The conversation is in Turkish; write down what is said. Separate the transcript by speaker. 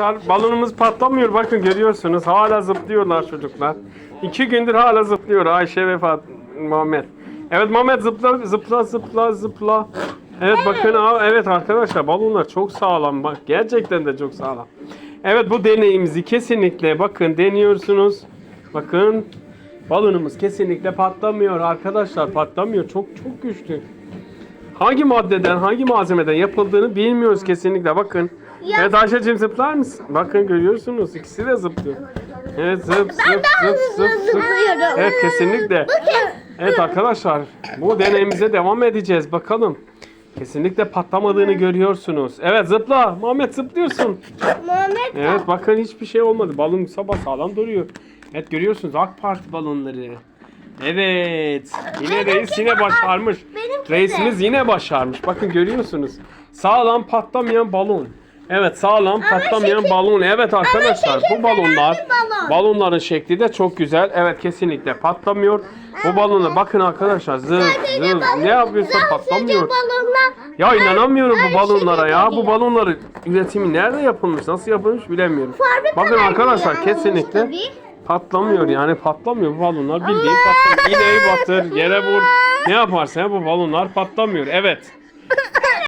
Speaker 1: Arkadaşlar balonumuz patlamıyor. Bakın görüyorsunuz. Hala zıplıyorlar çocuklar. İki gündür hala zıplıyor Ayşe ve Fat Muhammed. Evet Muhammed zıpla zıpla zıpla zıpla. Evet bakın aa, evet arkadaşlar balonlar çok sağlam. Bak gerçekten de çok sağlam. Evet bu deneyimizi kesinlikle bakın deniyorsunuz. Bakın balonumuz kesinlikle patlamıyor arkadaşlar. Patlamıyor. Çok çok güçlü. Hangi maddeden, hangi malzemeden yapıldığını bilmiyoruz kesinlikle. Bakın. Evet Ayşe'cim zıplar mısın? Bakın görüyorsunuz. ikisi de zıplıyor. Evet zıp zıp zıp zıp zıp. Evet kesinlikle. Evet arkadaşlar bu deneyimize devam edeceğiz. Bakalım. Kesinlikle patlamadığını görüyorsunuz. Evet zıpla. Muhammed zıplıyorsun.
Speaker 2: Muhammed
Speaker 1: Evet bakın hiçbir şey olmadı. Balon sabah sağlam duruyor. Evet görüyorsunuz AK Parti balonları. Evet. Yine reis yine başarmış. Reisimiz yine başarmış. Bakın görüyorsunuz. Sağlam patlamayan balon. Evet sağlam patlamayan
Speaker 2: şekil-
Speaker 1: balon. Evet arkadaşlar bu balonlar
Speaker 2: balon.
Speaker 1: balonların şekli de çok güzel. Evet kesinlikle patlamıyor. Bu balona bakın arkadaşlar zıp
Speaker 2: balon-
Speaker 1: ne yapıyorsa patlamıyor. Ya inanamıyorum bu balonlara ya. Bu balonları üretimi nerede yapılmış, nasıl yapılmış bilemiyorum. Bakın arkadaşlar kesinlikle patlamıyor yani patlamıyor bu balonlar bildiğin patlamıyor. İğneyi batır, yere vur. Ne yaparsan yap, bu balonlar patlamıyor. Evet.